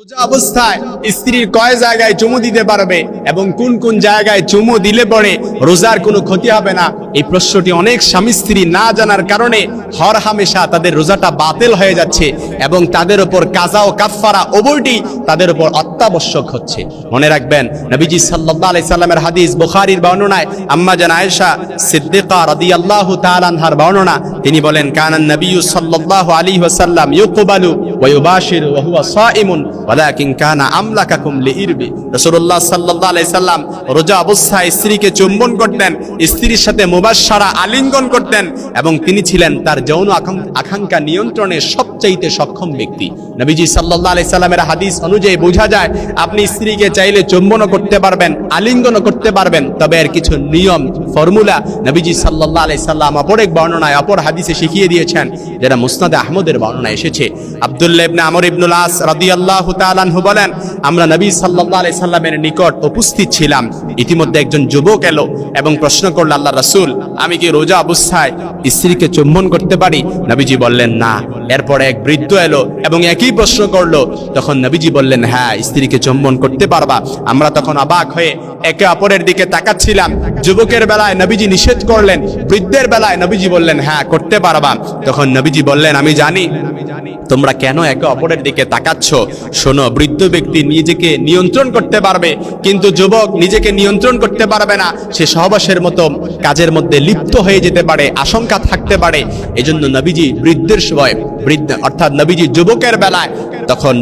রোজা অবস্থায় স্ত্রীর কয় জায়গায় চুমু দিতে পারবে এবং কোন কোন জায়গায় চুমু দিলে পরে রোজার কোনো ক্ষতি হবে না? এই প্রশ্নটি অনেক স্বামী স্ত্রী না জানার কারণে হর হামেশা তাদের রোজাটা বাতিল হয়ে যাচ্ছে এবং তাদের উপর কাজা ও কাফফারা উভয়টি তাদের উপর অত্যাবশ্যক হচ্ছে। মনে রাখবেন, নবীজি আলাইহি সাল্লামের হাদিস বুখারীর বর্ণনায় আম্মা জান আয়েশা সিদ্দিকা রাদিয়াল্লাহু তাআলা আনহার বর্ণনা। তিনি বলেন, কানান নবিয়্যু সাল্লাল্লাহু আলাইহি ওয়াসাল্লাম ইউকবালু ওয়া ইউবাশিরু ওয়া সাইমুন ওয়ালাকিন কানা আমলাকাকুম লিইরবি রাসূলুল্লাহ সাল্লাল্লাহু আলাইহি সাল্লাম রোজা অবস্থায় স্ত্রীকে চুম্বন করতেন, স্ত্রীর সাথে মুবাশশারা আলিঙ্গন করতেন এবং তিনি ছিলেন তার যৌন আকাঙ্ক্ষা নিয়ন্ত্রণে সবচাইতে সক্ষম ব্যক্তি। নবীজি সাল্লাল্লাহু আলাইহি সাল্লামের হাদিস অনুযায়ী বোঝা যায়, আপনি স্ত্রীকে চাইলে চুম্বনও করতে পারবেন, আলিঙ্গনও করতে পারবেন, তবে এর কিছু নিয়ম, ফর্মুলা নবীজি সাল্লাল্লাহু আলাইহি সাল্লাম অপর এক বর্ণনায়, অপর হাদিসে শিখিয়ে দিয়েছেন, যেটা মুসনাদে আহমদের বর্ণনায় এসেছে। আব্দুল্লাহ ইবনে আমর ইবনুল আস রাদিয়াল্লাহু তাআলা আনহু বলেন, আমরা নবী সাল্লাল্লাহু আলাইহি সাল্লামের নিকট উপস্থিত ছিলাম। ইতিমধ্যে একজন যুবক এলো এবং প্রশ্ন করল আল্লাহ রাসূল, আমি কি রোজা অবস্থায় স্ত্রীকে চুম্বন করতে পারি? নবীজি বললেন, না। এরপরে এক বৃদ্ধ এলো এবং একই প্রশ্ন করল। তখন নবীজি বললেন হ্যাঁ স্ত্রীকে চুম্বন করতে পারবা। আমরা তখন অবাক হয়ে একে অপরের দিকে তাকাচ্ছিলাম। যুবকের বেলায় নবীজি নিষেধ করলেন, বৃদ্ধের বেলায় নবীজি বললেন হ্যাঁ করতে পারবা। তখন নবীজি বললেন, আমি জানি। তোমরা কেন একে অপরের দিকে তাকাচ্ছ? শোনো, বৃদ্ধ ব্যক্তি নিজেকে নিয়ন্ত্রণ করতে পারবে, কিন্তু যুবক নিজেকে নিয়ন্ত্রণ করতে পারবে না। সে সহবাসের মতো কাজের মধ্যে লিপ্ত হয়ে যেতে পারে, আশঙ্কা থাকতে পারে। এজন্য নবীজি বৃদ্ধের সময় বৃদ্ধ অর্থাৎ নবীজি যুবকের বেলায় তখন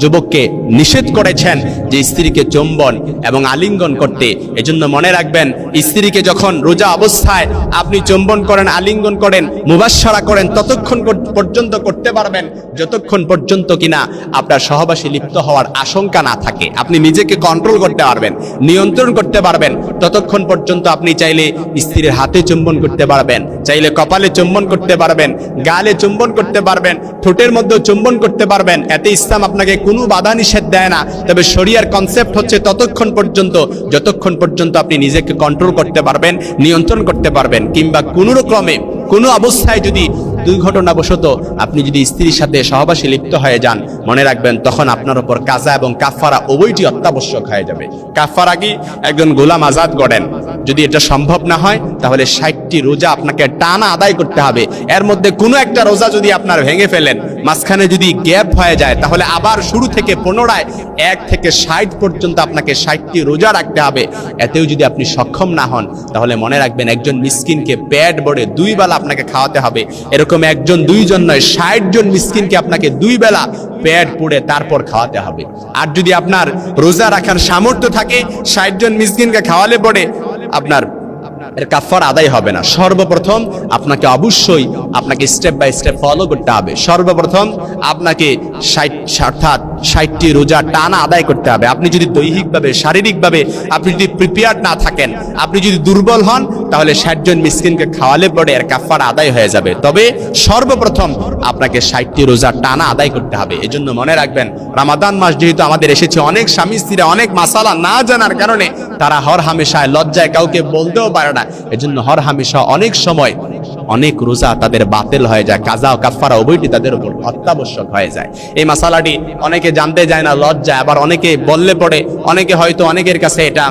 যুবককে নিষেধ করেছেন যে স্ত্রীকে চুম্বন এবং আলিঙ্গন করতে। এজন্য মনে রাখবেন, স্ত্রীকে যখন রোজা অবস্থায় আপনি চুম্বন করেন, আলিঙ্গন করেন, মুবাসসারা করেন, ততক্ষণ পর্যন্ত করতে পারবেন, যতক্ষণ পর্যন্ত কিনা আপনার সহবাসী লিপ্ত হওয়ার আশঙ্কা না থাকে। আপনি নিজেকে কন্ট্রোল করতে পারবেন, নিয়ন্ত্রণ করতে পারবেন, ততক্ষণ পর্যন্ত আপনি চাইলে স্ত্রীর হাতে চুম্বন করতে পারবেন, চাইলে কপালে চুম্বন করতে পারবেন, গালে চুম্বন করতে পারবেন, ঠোঁটের মধ্যে চুম্বন করতে পারবেন। এতে ইসলাম আপনাকে কোনো বাধা নিষেধ দেয় না। তবে শরিয়ার কনসেপ্ট হচ্ছে ততক্ষণ পর্যন্ত, যতক্ষণ পর্যন্ত আপনি নিজেকে কন্ট্রোল করতে পারবেন, নিয়ন্ত্রণ করতে পারবেন, কিংবা কোনো রকমে কোনো অবস্থায় যদি দুর্ঘটনাবশত আপনি যদি স্ত্রীর সাথে সহবাসী লিপ্ত হয়ে যান, মনে রাখবেন তখন আপনার উপর কাজা এবং কাফারা উভয়টি অত্যাবশ্যক হয়ে যাবে। কাফারা কি? একজন গোলাম আজাদ করেন যদি এটা সম্ভব না হয়, তাহলে ষাটটি রোজা আপনাকে টানা আদায় করতে হবে। এর মধ্যে কোনো একটা রোজা যদি আপনার ভেঙে ফেলেন, মাঝখানে যদি গ্যাপ হয়ে যায়, তাহলে আবার শুরু থেকে পুনরায় এক থেকে ষাট পর্যন্ত আপনাকে ষাটটি রোজা রাখতে হবে। এতেও যদি আপনি সক্ষম না হন, তাহলে মনে রাখবেন একজন মিসকিনকে প্যাড বড়ে দুই বেলা আপনাকে খাওয়াতে হবে। এরকম একজন, দুইজন নয় ষাট জন মিসকিনকে আপনাকে দুই বেলা পেট পুড়ে তারপর খাওয়াতে হবে। আর যদি আপনার রোজা রাখার সামর্থ্য থাকে ষাট জন মিসকিনকে খাওয়ালে পরে আপনার এর কাফার আদায় হবে না। সর্বপ্রথম আপনাকে অবশ্যই আপনাকে স্টেপ বাই স্টেপ ফলো করতে হবে। সর্বপ্রথম আপনাকে ষাট অর্থাৎ ষাটটি রোজা টানা আদায় করতে হবে। আপনি যদি দৈহিকভাবে, শারীরিকভাবে আপনি যদি প্রিপেয়ার না থাকেন, আপনি যদি দুর্বল হন, তাহলে ষাট জন মিসকিনকে খাওয়ালে পরে এর কাফার আদায় হয়ে যাবে। তবে সর্বপ্রথম আপনাকে ষাটটি রোজা টানা আদায় করতে হবে। এজন্য মনে রাখবেন, রামাদান মাস যেহেতু আমাদের এসেছে, অনেক স্বামী স্ত্রীরা অনেক মাসালা না জানার কারণে তারা হর হামেশায় লজ্জায় কাউকে বলতেও পারে না। এজন্য হর হামেশা অনেক সময় অনেক রোজা তাদের বাতিল হয়ে যায়, কাজা ও কাফারা উভয়টি তাদের উপর অত্যাবশ্যক হয়ে যায়। এই মাসালাটি অনেকে জানতে যায় না, লজ্জায়, আবার অনেকে বললে পড়ে, অনেকে হয়তো অনেকের কাছে এটা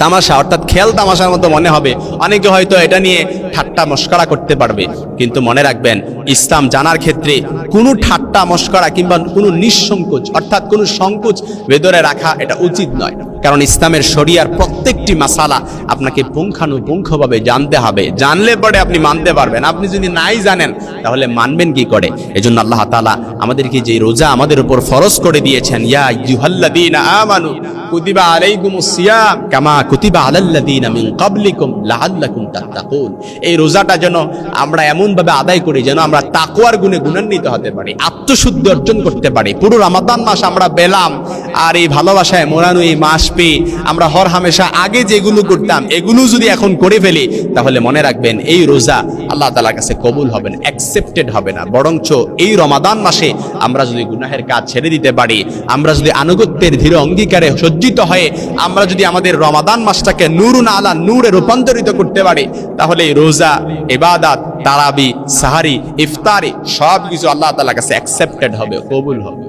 তামাশা, অর্থাৎ খেল তামাশার মতো মনে হবে, অনেকে হয়তো এটা নিয়ে ঠাট্টা মস্করা করতে পারবে। কিন্তু মনে রাখবেন, ইসলাম জানার ক্ষেত্রে কোনো ঠাট্টা মস্করা কিংবা কোনো নিঃসংকোচ, অর্থাৎ কোনো সংকোচ ভেতরে রাখা এটা উচিত নয়। কারণ ইসলামের শরিয়ার প্রত্যেকটি মাসালা আপনাকে পুঙ্খানুপুঙ্খভাবে জানতে হবে। জানলে পরে আপনি মানতে পারবেন। আপনি যদি নাই জানেন, তাহলে মানবেন কি করে? এজন্য আল্লাহ তালা আমাদেরকে যে রোজা আমাদের উপর ফরজ করে দিয়েছেন, ইয়া আইয়ুহাল্লাযীনা আমানু আত্মশুদ্ধি অর্জন করতে পারি। পুরো মাস আমরা আর এই ভালোবাসায় মোরানো এই মাস পেয়ে আমরা হর হামেশা আগে যেগুলো করতাম, এগুলো যদি এখন করে ফেলি, তাহলে মনে রাখবেন এই রোজা আল্লাহ তালার কাছে কবুল হবে না অ্যাকসেপ্টেড হবে না। বরঞ্চ এই রমাদান মাসে আমরা যদি গুনাহের কাজ ছেড়ে দিতে পারি, আমরা যদি আনুগত্যের ধীর অঙ্গীকারে সজ্জিত হয়ে আমরা যদি আমাদের রমাদান মাসটাকে নুরুন আলা নূরে রূপান্তরিত করতে পারি, তাহলে রোজা এবাদাত তারাবি, সাহারি, ইফতারি সব কিছু আল্লাহ তালা কাছে অ্যাকসেপ্টেড হবে, কবুল হবে।